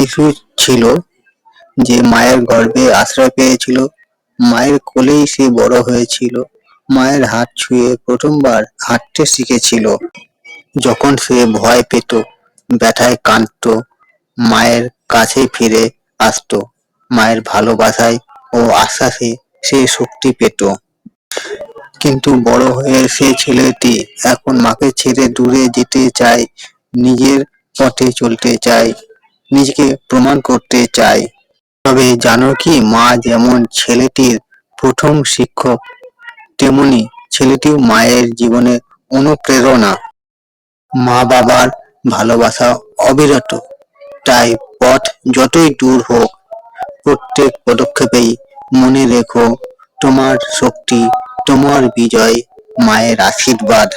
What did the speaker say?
শিশু ছিল যে মায়ের গর্ভে আশ্রয় পেয়েছিল। মায়ের কোলেই সে বড় হয়েছিল। মায়ের হাত ছুঁয়ে প্রথমবার হাঁটতে শিখেছিল। যখন সে ভয় পেত, ব্যথায় কাঁদতো, মায়ের কাছে ফিরে আসতো। মায়ের ভালোবাসায় ও আশ্বাসে সে শক্তি পেত। কিন্তু বড় হয়ে সে ছেলেটি এখন মাকে ছেড়ে দূরে যেতে চায়, নিজের পথে চলতে চায়। নিজেকে প্রমাণ করতে চায়। তবে জানো কি, মা যেমন ছেলেটির প্রথম শিক্ষক, তেমনি ছেলেটিও মায়ের জীবনে অনুপ্রেরণা। মা বাবার ভালোবাসা অবিরত, তাই পথ যতই দূর হোক, প্রত্যেক পদক্ষেপেই মনে রেখো, তোমার শক্তি, তোমার বিজয়, মায়ের আশীর্বাদ।